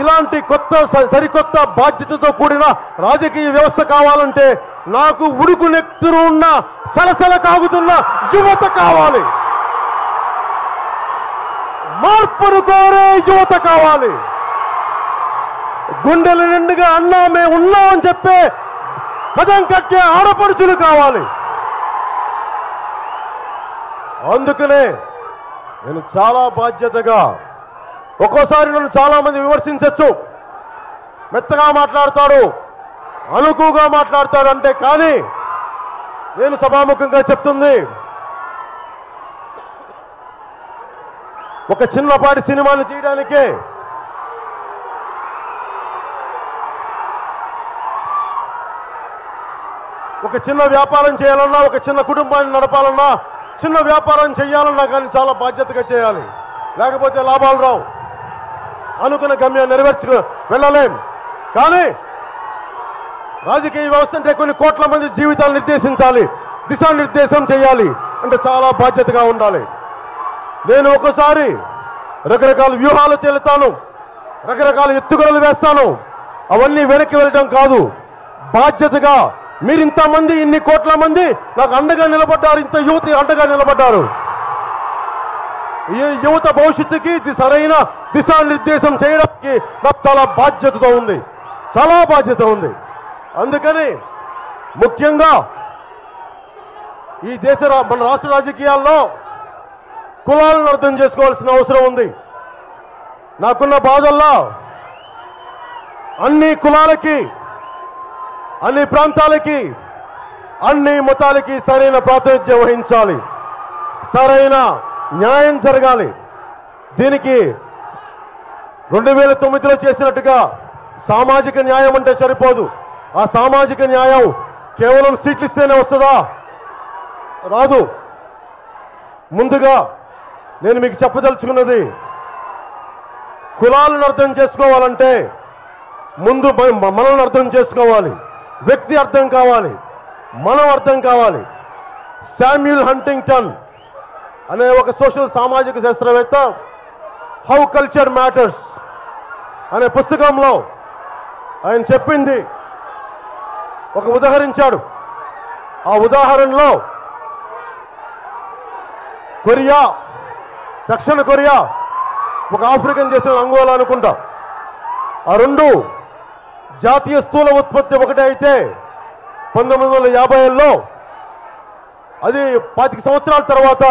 ఇలాంటి కొత్త సరికొత్త బాధ్యతతో కూడిన రాజకీయ వ్యవస్థ కావాలంటే నాకు ఉడుకు నెత్తురు ఉన్న సలసల కాగుతున్న యువత కావాలి. మార్పును కోరే యువత కావాలి. గుండెల నిండుగా అన్నా మేము ఉన్నామని చెప్పే కథం కట్టే ఆడపడుచులు కావాలి. అందుకనే నేను చాలా బాధ్యతగా ఒక్కోసారి నన్ను చాలా మంది విమర్శించవచ్చు మెత్తగా మాట్లాడతాడు అనుకువగా మాట్లాడతాడు అంటే కానీ నేను సభాముఖంగా చెప్తుంది. ఒక చిన్నపాటి సినిమాని తీయడానికి ఒక చిన్న వ్యాపారం చేయాలన్నా ఒక చిన్న కుటుంబాన్ని నడపాలన్నా చిన్న వ్యాపారం చేయాలన్నా కానీ చాలా బాధ్యతగా చేయాలి. లేకపోతే లాభాలు రావు. అనుకున్న గమ్యం నెరవేర్చుకు వెళ్ళలేం. కానీ రాజకీయ వ్యవస్థ అంటే కొన్ని కోట్ల మంది జీవితాలు నిర్దేశించాలి. దిశానిర్దేశం చేయాలి అంటే చాలా బాధ్యతగా ఉండాలి. నేను ఒకసారి రకరకాల వ్యూహాలు తేలుతాను. రకరకాల ఎత్తుగడలు వేస్తాను. అవన్నీ వెనక్కి వెళ్ళడం కాదు. బాధ్యతగా మీరు ఇంతమంది ఇన్ని కోట్ల మంది నాకు అండగా నిలబడ్డారు ఇంత యువత అండగా నిలబడ్డారు. ఈ యువత భవిష్యత్తుకి ఇది సరైన దిశానిర్దేశం చేయడానికి నాకు చాలా బాధ్యతతో ఉంది. చాలా బాధ్యత ఉంది. అందుకని ముఖ్యంగా ఈ దేశ మన రాష్ట్ర రాజకీయాల్లో కులాలను అర్థం చేసుకోవాల్సిన అవసరం ఉంది. నాకున్న బాధల్లో అన్ని కులాలకి అన్ని ప్రాంతాలకి అన్ని మతాలకి సరైన ప్రాతినిధ్యం వహించాలి. సరైన న్యాయం జరగాలి. దీనికి రెండు వేల తొమ్మిదిలో చేసినట్టుగా సామాజిక న్యాయం అంటే సరిపోదు. ఆ సామాజిక న్యాయం కేవలం సీట్లు ఇస్తేనే వస్తుందా? రాదు. ముందుగా నేను మీకు చెప్పదలుచుకున్నది కులాలను అర్థం చేసుకోవాలంటే ముందు మనల్ని అర్థం చేసుకోవాలి. వ్యక్తి అర్థం కావాలి మనం అర్థం కావాలి. శామ్యూల్ హంటింగ్టన్ అనే ఒక సోషల్ సామాజిక శాస్త్రవేత్త హౌ కల్చర్ మ్యాటర్స్ అనే పుస్తకంలో ఆయన చెప్పింది. ఒక ఉదాహరించాడు. ఆ ఉదాహరణలో కొరియా దక్షిణ కొరియా ఒక ఆఫ్రికన్ దేశం అంగోలా అనుకుంటా. ఆ రెండు జాతీయ స్థూల ఉత్పత్తి ఒకటే అయితే పంతొమ్మిది వందల యాభైలో అది పాతిక సంవత్సరాల తర్వాత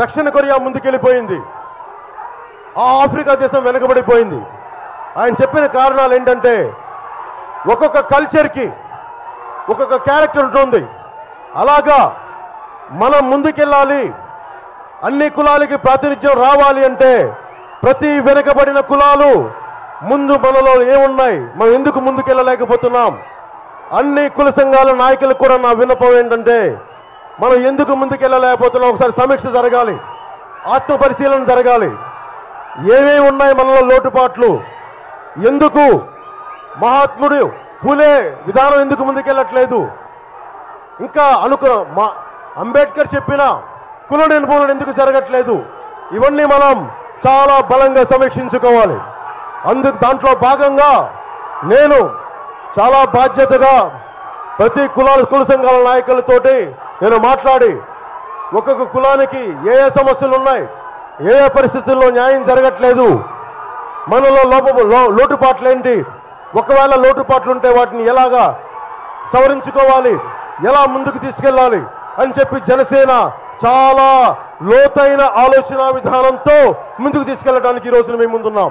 దక్షిణ కొరియా ముందుకెళ్ళిపోయింది. ఆ ఆఫ్రికా దేశం వెనకబడిపోయింది. ఆయన చెప్పిన కారణాలు ఏంటంటే ఒక్కొక్క కల్చర్కి ఒక్కొక్క క్యారెక్టర్ ఉంటుంది. అలాగా మనం ముందుకెళ్ళాలి అన్ని కులాలకి ప్రాతినిధ్యం రావాలి అంటే ప్రతి వెనుకబడిన కులాలు ముందు మనలో ఏమున్నాయి? మనం ఎందుకు ముందుకెళ్ళలేకపోతున్నాం? అన్ని కుల సంఘాల నాయకులకు కూడా నా విన్నపం ఏంటంటే మనం ఎందుకు ముందుకెళ్ళలేకపోతున్నాం? ఒకసారి సమీక్ష జరగాలి. ఆత్మ పరిశీలన జరగాలి. ఏమేమి ఉన్నాయి మనలో లోటుపాట్లు? ఎందుకు? మహాత్ముడు పూలే విధానం ఎందుకు ముందుకెళ్ళట్లేదు? ఇంకా అనుకు మా అంబేద్కర్ చెప్పిన కుల నిర్మూలన ఎందుకు జరగట్లేదు? ఇవన్నీ మనం చాలా బలంగా సమీక్షించుకోవాలి. అందుకు దాంట్లో భాగంగా నేను చాలా బాధ్యతగా ప్రతి కులాల కుల సంఘాల నాయకులతోటి నేను మాట్లాడి ఒక్కొక్క కులానికి ఏ ఏ సమస్యలు ఉన్నాయి ఏ ఏ పరిస్థితుల్లో న్యాయం జరగట్లేదు మనలో లోపము లోటుపాట్లు ఏంటి ఒకవేళ లోటుపాట్లు ఉంటే వాటిని ఎలాగా సవరించుకోవాలి ఎలా ముందుకు తీసుకెళ్ళాలి అని చెప్పి జనసేన చాలా లోతైన ఆలోచన విధానంతో ముందుకు తీసుకెళ్ళడానికి ఈ రోజున మేము ముందున్నాం.